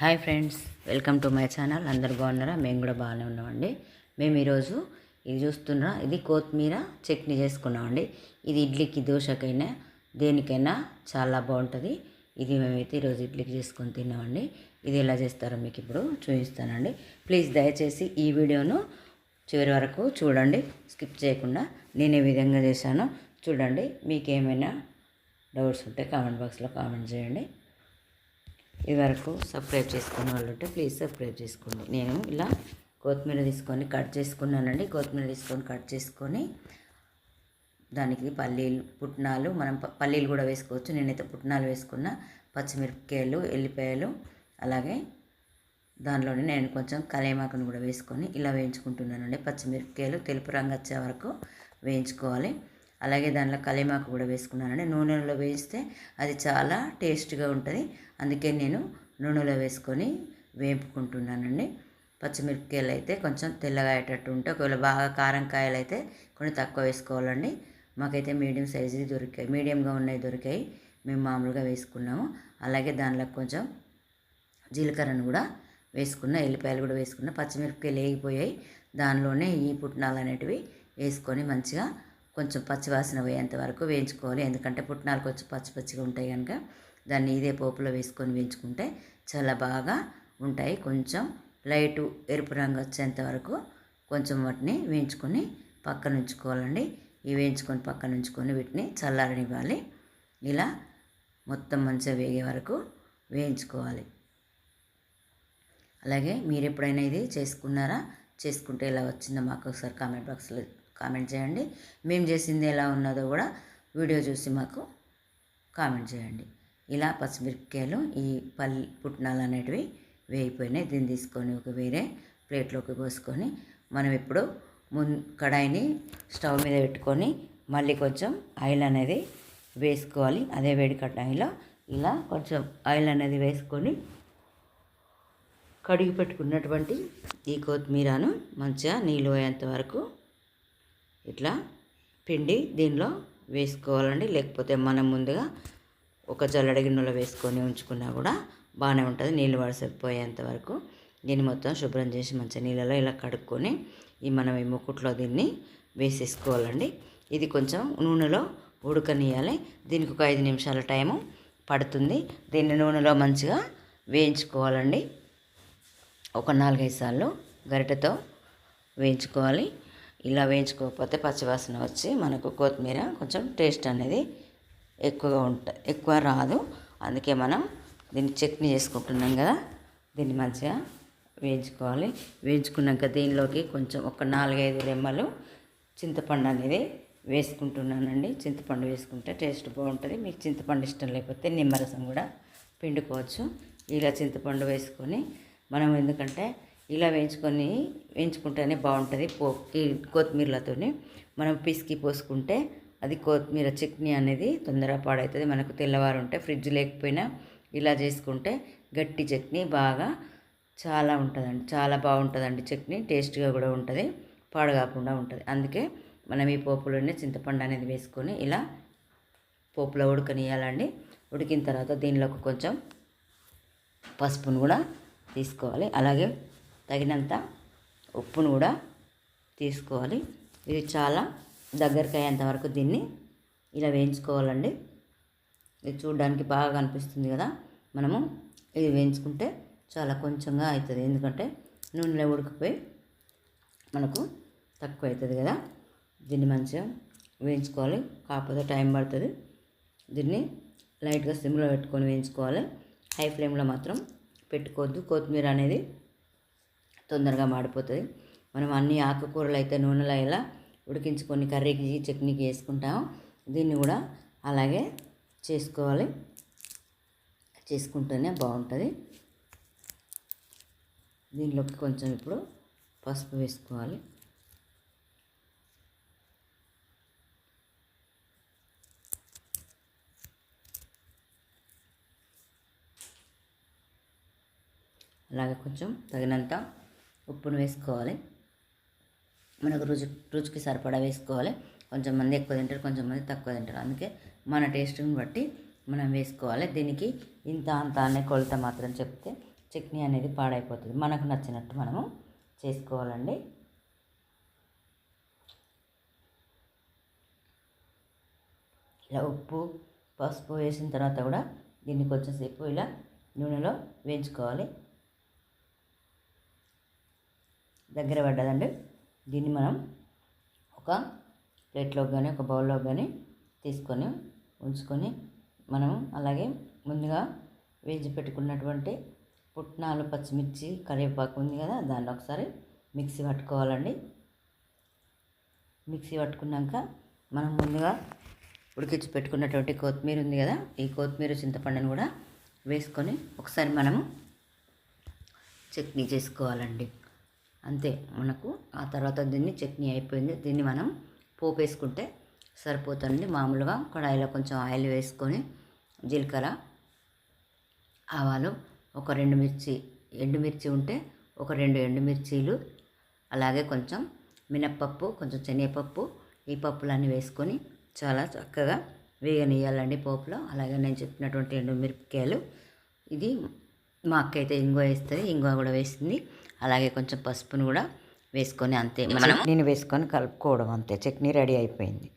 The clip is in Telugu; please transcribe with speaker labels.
Speaker 1: Hi friends welcome to my channel. అందరు బాగున్నారా? మేము కూడా బాగానే ఉన్నామండి. మేము ఈరోజు ఇది చూస్తున్నా ఇది కొత్తిమీర చట్నీ చేసుకున్నామండి. ఇది ఇడ్లీకి దోశకైనా దేనికైనా చాలా బాగుంటుంది. ఇది మేమైతే ఈరోజు ఇడ్లీకి చేసుకొని తిన్నామండి. ఇది ఎలా చేస్తారో మీకు ఇప్పుడు చూపిస్తానండి. ప్లీజ్ దయచేసి ఈ వీడియోను చివరి వరకు చూడండి. స్కిప్ చేయకుండా నేను ఏ విధంగా చేశానో చూడండి. మీకు ఏమైనా డౌట్స్ ఉంటే కామెంట్ బాక్స్లో కామెంట్ చేయండి. ఇది వరకు సబ్స్క్రైబ్ చేసుకున్న వాళ్ళు ఉంటే ప్లీజ్ సబ్స్క్రైబ్ చేసుకోండి నేను ఇలా కొత్తిమీర తీసుకొని కట్ చేసుకున్నానండి. కొత్తిమీర తీసుకొని కట్ చేసుకొని దానికి పల్లీలు పుట్నాలు మనం పల్లీలు కూడా వేసుకోవచ్చు. నేనైతే పుట్నాలు వేసుకున్న పచ్చిమిరపకాయలు ఎల్లిపాయలు అలాగే దానిలోనే నేను కొంచెం కలేమాకును కూడా వేసుకొని ఇలా వేయించుకుంటున్నానండి. పచ్చిమిరపకాయలు తెలుపు రంగు వచ్చే వరకు వేయించుకోవాలి. అలాగే దానిలో కలేమాకు కూడా వేసుకున్నానండి. నూనెలో వేస్తే అది చాలా టేస్ట్గా ఉంటుంది. అందుకే నేను నూనెలో వేసుకొని వేపుకుంటున్నానండి. పచ్చిమిరపకాయలు అయితే కొంచెం తెల్లగా అయ్యేటట్టు ఉంటే ఒకవేళ బాగా కారం కాయలు అయితే కొన్ని తక్కువ వేసుకోవాలండి. మాకైతే మీడియం సైజు దొరికాయి. మీడియంగా ఉన్నాయి దొరికాయి. మేము మామూలుగా వేసుకున్నాము. అలాగే దానిలో కొంచెం జీలకర్రను కూడా వేసుకున్న ఎల్లిపాయలు కూడా వేసుకున్న. పచ్చిమిరపకాయలు వేగిపోయాయి. దానిలోనే ఈ పుట్నాలు అనేటివి వేసుకొని మంచిగా కొంచెం పచ్చివాసన పోయేంత వరకు వేయించుకోవాలి. ఎందుకంటే పుట్నాలు కొంచెం పచ్చి పచ్చిగా ఉంటాయి కనుక దాన్ని ఇదే పోపులో వేసుకొని వేయించుకుంటే చాలా బాగా ఉంటాయి. కొంచెం లైటు ఎరుపు రంగు వచ్చేంత వరకు కొంచెం వాటిని వేయించుకొని పక్కన ఉంచుకోవాలండి. ఈ వేయించుకొని పక్కన ఉంచుకొని వీటిని చల్లారనివ్వాలి. ఇలా మొత్తం మంచిగా వేగే వరకు వేయించుకోవాలి. అలాగే మీరు ఎప్పుడైనా ఇది చేసుకున్నారా? చేసుకుంటే ఇలా వచ్చిందో మాకు ఒకసారి కామెంట్ బాక్స్లో కామెంట్ చేయండి. మేము చేసింది ఎలా ఉన్నదో కూడా వీడియో చూసి మాకు కామెంట్ చేయండి. ఇలా పచ్చిమిరపకాయలు ఈ పల్లి పుట్నాలు అనేటివి వేగిపోయినాయి. దీన్ని తీసుకొని ఒక వేరే ప్లేట్లోకి పోసుకొని మనం ఇప్పుడు మున్ కడాయిని స్టవ్ మీద పెట్టుకొని మళ్ళీ కొంచెం ఆయిల్ అనేది వేసుకోవాలి. అదే వేడి కడాయిలో ఇలా కొంచెం ఆయిల్ అనేది వేసుకొని కడిగి పెట్టుకున్నటువంటి ఈ కొత్తిమీరను మంచిగా నీళ్ళు పోయేంత వరకు ఇట్లా పిండి దీనిలో వేసుకోవాలండి. లేకపోతే మనం ముందుగా ఒక జల్లెడ గిన్నెలో వేసుకొని ఉంచుకున్నా కూడా బాగానే ఉంటుంది. నీళ్ళు వడసపోయేంత వరకు దీన్ని మొత్తం శుభ్రం చేసి మంచిగా నీళ్ళలో ఇలా కడుక్కొని ఈ మనం ఈ ముక్కుట్లో దీన్ని వేసేసుకోవాలండి. ఇది కొంచెం నూనెలో ఉడకనియాలి దీనికి ఒక ఐదు నిమిషాల టైము పడుతుంది. దీన్ని నూనెలో మంచిగా వేయించుకోవాలండి. ఒక నాలుగైదు సార్లు గరిటెతో వేయించుకోవాలి. ఇలా వేయించుకోకపోతే పచ్చివాసన వచ్చి మనకు కొత్తిమీర కొంచెం టేస్ట్ అనేది ఎక్కువగా ఉంటుంది ఎక్కువ రాదు. అందుకే మనం దీన్ని చట్నీ చేసుకుంటున్నాం కదా దీన్ని మంచిగా వేయించుకోవాలి. వేయించుకున్నాక దీనిలోకి కొంచెం ఒక నాలుగైదు రెమ్మలు చింతపండు అనేది వేసుకుంటున్నానండి. చింతపండు వేసుకుంటే టేస్ట్ బాగుంటుంది. మీకు చింతపండు ఇష్టం లేకపోతే నిమ్మరసం కూడా పిండుకోవచ్చు. ఇలా చింతపండు వేసుకొని మనం ఎందుకంటే ఇలా వేయించుకొని వేయించుకుంటేనే బాగుంటుంది. పో ఈ కొత్తిమీరలతోని మనం పిసికి పోసుకుంటే అది కొత్తిమీర చట్నీ అనేది తొందరగా పాడవుతుంది మనకు తెల్లవారు ఉంటే ఫ్రిడ్జ్ లేకపోయినా ఇలా చేసుకుంటే గట్టి చట్నీ బాగా చాలా ఉంటుందండి. చాలా బాగుంటుందండి చట్నీ. టేస్ట్గా కూడా ఉంటుంది. పాడు కాకుండా ఉంటుంది. అందుకే మనం ఈ పోపులోనే చింతపండు అనేది వేసుకొని ఇలా పోపులో ఉడకనియాలండి ఉడికిన తర్వాత దీనిలోకి కొంచెం పసుపును కూడా తీసుకోవాలి. అలాగే తగినంత ఉప్పును కూడా తీసుకోవాలి. ఇది చాలా దగ్గరికి అయ్యేంత వరకు దీన్ని ఇలా వేయించుకోవాలండి. ఇది చూడడానికి బాగా కనిపిస్తుంది కదా. మనము ఇది వేయించుకుంటే చాలా కొంచెంగా అవుతుంది. ఎందుకంటే నూనెలో ఉడికిపోయి మనకు తక్కువ అవుతుంది కదా. దీన్ని మంచిగా వేయించుకోవాలి. కాకపోతే టైం పడుతుంది. దీన్ని లైట్గా సిమ్లో పెట్టుకొని వేయించుకోవాలి. హై ఫ్లేమ్లో మాత్రం పెట్టుకోవద్దు. కొత్తిమీర అనేది తొందరగా మాడిపోతుంది. మనం అన్ని ఆకుకూరలు అయితే నూనెలో ఇలా ఉడికించుకొని కర్రీకి చట్నీకి వేసుకుంటాము. దీన్ని కూడా అలాగే చేసుకోవాలి. చేసుకుంటేనే బాగుంటుంది. దీనిలోకి కొంచెం ఇప్పుడు పసుపు వేసుకోవాలి. అలాగే కొంచెం తగినంత ఉప్పును వేసుకోవాలి. మనకు రుచి రుచికి సరిపడా వేసుకోవాలి. కొంచెం మంది ఎక్కువ తింటారు కొంచెం మంది తక్కువ తింటారు. అందుకే మన టేస్ట్ని బట్టి మనం వేసుకోవాలి. దీనికి ఇంత అంత అనే కొలత మాత్రం చెప్తే చట్నీ అనేది పాడైపోతుంది. మనకు నచ్చినట్టు మనము చేసుకోవాలండి. ఇలా ఉప్పు పసుపు వేసిన తర్వాత కూడా దీన్ని కొంచెంసేపు ఇలా నూనెలో వేయించుకోవాలి. దగ్గర పడ్డదండి. దీన్ని మనం ఒక ప్లేట్లో కానీ ఒక బౌల్లో కానీ తీసుకొని ఉంచుకొని మనం అలాగే ముందుగా వేయించి పెట్టుకున్నటువంటి పుట్నాలు పచ్చిమిర్చి కరివేపాకు ఉంది కదా దాన్ని ఒకసారి మిక్సీ పట్టుకోవాలండి. మిక్సీ పట్టుకున్నాక మనం ముందుగా ఉడికించి పెట్టుకున్నటువంటి కొత్తిమీర ఉంది కదా ఈ కొత్తిమీర చింతపండుని కూడా వేసుకొని ఒకసారి మనము చట్నీ చేసుకోవాలండి. అంతే మనకు ఆ తర్వాత దీన్ని చట్నీ అయిపోయింది. దీన్ని మనం పోపు వేసుకుంటే సరిపోతుంది. మామూలుగా కడాయిలో కొంచెం ఆయిల్ వేసుకొని జీలకర్ర ఆవాలు ఒక రెండు మిర్చి ఎండుమిర్చి ఉంటే ఒక రెండు ఎండుమిర్చీలు అలాగే కొంచెం మినప్పప్పు కొంచెం శనగపప్పు ఈ పప్పులన్నీ వేసుకొని చాలా చక్కగా వేగనియాలండి పోపులో. అలాగే నేను చెప్పినటువంటి ఎండుమిరపకాయలు. ఇది మా అక్క అయితే ఇంగువ వేస్తుంది ఇంగువ కూడా వేసింది అలాగే కొంచెం పసుపును కూడా వేసుకొని అంతే. మనం నేను వేసుకొని కలుపుకోవడం అంతే. చట్నీ రెడీ అయిపోయింది.